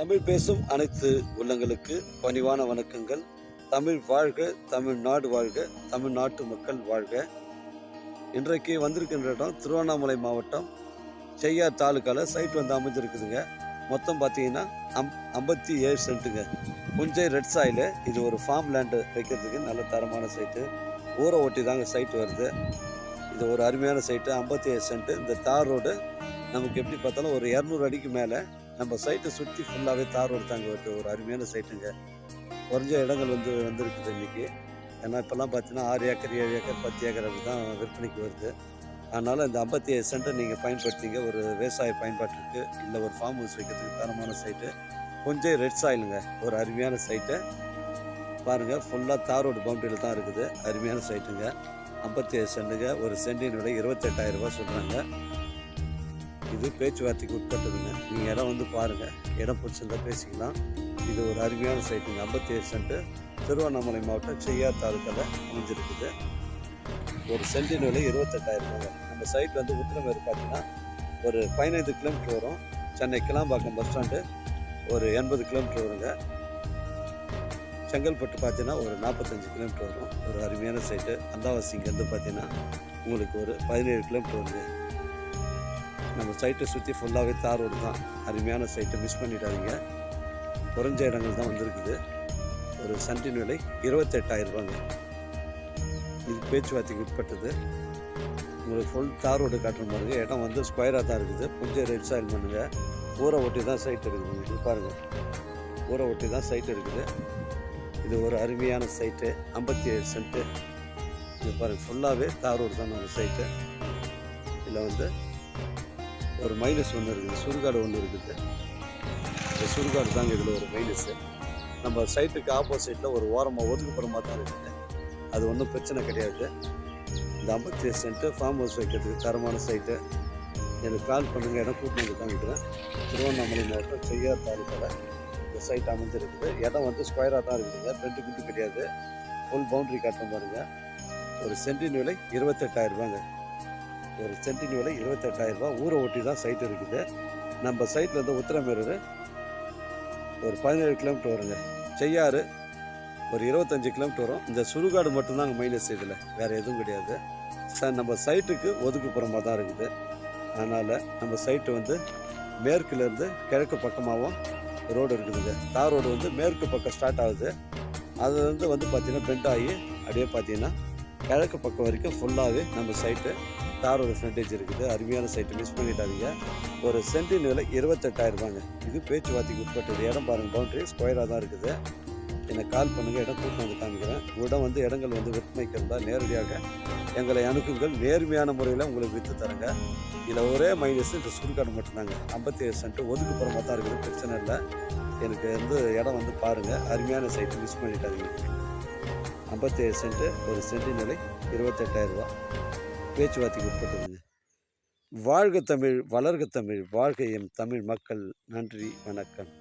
தமிழ் பேசும் அனைத்து உள்ளங்களுக்கு பணிவான வணக்கங்கள். தமிழ் வாழ்க தமிழ்நாடு வாழ்க தமிழ்நாட்டு மக்கள் வாழ்க. இன்றைக்கு வந்திருக்கின்ற இடம் திருவண்ணாமலை மாவட்டம். செய்யார் தாலுக்காவில் சைட் வந்து அமைஞ்சிருக்குதுங்க. மொத்தம் பார்த்தீங்கன்னா அம் ஐம்பத்தி ஏழு சென்ட்டுங்க. புஞ்சை ரெட் சாயில் இது ஒரு ஃபார்ம் லேண்டு வைக்கிறதுக்கு நல்ல தரமான சைட்டு ஊரை ஒட்டி தாங்க சைட் வருது. இது ஒரு அருமையான சைட்டு ஐம்பத்தி ஏழு சென்ட்டு. இந்த தார் ரோடு நமக்கு எப்படி பார்த்தாலும் ஒரு இரநூறு அடிக்கு மேலே. நம்ம சைட்டை சுற்றி ஃபுல்லாகவே தார் ரோடு தாங்க ஒரு அருமையான சைட்டுங்க குறைஞ்ச இடங்கள் வந்து வந்திருக்குது இன்றைக்கி ஏன்னா இப்போல்லாம் பார்த்தீங்கன்னா ஆறு ஏக்கர் ஏழு ஏக்கர் பத்து ஏக்கர் அப்படி தான் விற்பனைக்கு வருது. அதனால் இந்த ஐம்பத்தி ஏழு சென்ட்டை நீங்கள் பயன்படுத்திங்க. ஒரு விவசாய பயன்பாட்டிற்கு இல்லை ஒரு ஃபார்ம் ஹவுஸ் வைக்கிறதுக்கு தரமான சைட்டு கொஞ்சம் ரெட் சாயிலுங்க ஒரு அருமையான சைட்டு பாருங்கள் ஃபுல்லாக தார் ரோடு பவுண்டரியில் தான் இருக்குது. அருமையான சைட்டுங்க ஐம்பத்தி ஏழு சென்ட்டுங்க ஒரு சென்டின் விலை இருபத்தெட்டாயிரம் சொல்கிறாங்க இது பேச்சுவார்த்தைக்கு உட்பட்டதுங்க. நீங்கள் இடம் வந்து பாருங்கள் இடம் பிடிச்சிருந்தா பேசிக்கலாம். இது ஒரு அருமையான சைட்டுங்க ஐம்பத்தி ஏழு சென்ட்டு திருவண்ணாமலை மாவட்டம் செய்யார் தாலுக்காவில் அமைஞ்சிருக்குது. ஒரு சென்டின் விலை இருபத்தெட்டாயிரம் ரூபாங்க. நம்ம சைட் வந்து உத்திரமேறு பார்த்தீங்கன்னா ஒரு பதினைந்து கிலோமீட்டர் வரும். சென்னை கிளாம்பாக்கம் பஸ் ஸ்டாண்டு ஒரு எண்பது கிலோமீட்டர் வருங்க. செங்கல்பட்டு பார்த்தீங்கன்னா ஒரு நாற்பத்தஞ்சு கிலோமீட்டர் வரும். ஒரு அருமையான சைட்டு அந்தாவாசி இங்கேருந்து பார்த்தீங்கன்னா உங்களுக்கு ஒரு பதினேழு கிலோமீட்டர் வருது நம்ம சைட்டை சுற்றி ஃபுல்லாகவே தார் ரோடு தான். அருமையான சைட்டை மிஸ் பண்ணிடாதீங்க. குறைஞ்ச இடங்கள் தான் வந்திருக்குது. ஒரு சண்டின் விலை இருபத்தெட்டாயிரரூபாங்க இது பேச்சுவார்த்தைக்கு உட்பட்டது. உங்களுக்கு ஃபுல் தார் ரோடு காட்டுற பாருங்க இடம் வந்து ஸ்கொயராக தான் இருக்குது. கொஞ்சம் ரெட் சாயில் பண்ணுங்க. ஊரை ஒட்டி தான் சைட் இருக்குது. இது பாருங்கள் ஊரை ஒட்டி தான் சைட் இருக்குது. இது ஒரு அருமையான சைட்டு ஐம்பத்தி ஏழு சென்ட்டு இது பாருங்கள் ஃபுல்லாகவே தார் ரோடு தான் நம்ம சைட்டு இதில் வந்து ஒரு மைனஸ் ஒன்று இருக்குது சுடுகாடு ஒன்று இருக்குது. இந்த சுடுகாடு தாங்க இதில் ஒரு மைனஸு. நம்ம சைட்டுக்கு ஆப்போசிட்டில் ஒரு ஓரமாக ஒதுக்குப்புறமாக தான் இருக்குது. அது ஒன்றும் பிரச்சனை கிடையாது. இந்த ஐம்பத்தி ஏழு சென்ட்டு ஃபார்ம் ஹவுஸ் வைக்கிறதுக்கு தரமான சைட்டு எனக்கு கால் பண்ணுங்கள் இடம் கூட்டு வந்து காமிக்கிறேன் திருவண்ணாமலை மாவட்டம் செய்யார் தாலுக்காவில் இந்த சைட் அமைஞ்சிருக்குது. இடம் வந்து ஸ்கொயராக தான் இருக்குதுங்க. ரெண்டு குண்டு கிடையாது. ஃபுல் பவுண்ட்ரி காட்டுறோம் பாருங்கள் ஒரு சென்டின் விலை இருபத்தெட்டாயிரம் ரூபாங்க. ஒரு சென்டின் விலை இருபத்தெட்டாயிரம் ரூபா ஊரை ஒட்டி தான் சைட் இருக்குது. நம்ம சைட்லேருந்து உத்தரமேரூர் ஒரு பதினேழு கிலோமீட்டர் வருங்க. செய்யாறு ஒரு இருபத்தஞ்சி கிலோமீட்டர் வரும். இந்த சுடுகாடு மட்டும்தாங்க மைனஸ் இதில். வேறு எதுவும் கிடையாது. சார் நம்ம சைட்டுக்கு ஒதுக்குப்புறமாக தான் இருக்குது. அதனால் நம்ம சைட்டு வந்து மேற்குலேருந்து கிழக்கு பக்கமாகவும் ரோடு இருக்குதுங்க. தார் ரோடு வந்து மேற்கு பக்கம் ஸ்டார்ட் ஆகுது. அதுலேருந்து வந்து பார்த்திங்கன்னா பெண்ட் ஆகி அப்படியே பார்த்தீங்கன்னா கிழக்கு பக்கம் வரைக்கும் ஃபுல்லாகவே நம்ம சைட்டு தார் ஒரு ஃப்ரண்டேஜ் இருக்குது. அருமையான சைட்டு மிஸ் பண்ணிட்டாதீங்க ஒரு சென்டின் விலை இருபத்தெட்டாயிரம் ரூபாங்க. இது பேச்சுவார்த்தைக்கு உட்பட்டது இடம் பாருங்கள் பவுண்ட்ரி ஸ்கொயராக தான் இருக்குது. என்னை கால் பண்ணுங்கள் இடம் கூட்டம் வந்து காமிக்கிறேன். உங்களிடம் வந்து இடங்கள் வந்து விற்பனைக்கு இருந்தால் நேரடியாக எங்களை அணுகுங்கள். நேர்மையான முறையில் உங்களுக்கு விற்று தரேங்க. இதில் ஒரே மைனஸ் இந்த சுடுகாடு மட்டும்தாங்க. ஐம்பத்தி ஏழு சென்ட்டு ஒதுக்குப்புறமாக தான் இருக்குது. பிரச்சனை இல்லை. எனக்கு வந்து இடம் வந்து பாருங்கள் அருமையான சைட்டு மிஸ் பண்ணிட்டாதீங்க ஐம்பத்தேழு சென்ட்டு ஒரு சென்டி நிலை இருபத்தெட்டாயிரம் ரூபா பேச்சுவார்த்தைக்கு உட்பட்டதுங்க வாழ்க தமிழ் வளர்க தமிழ் வாழ்க எம் தமிழ் மக்கள். நன்றி வணக்கம்.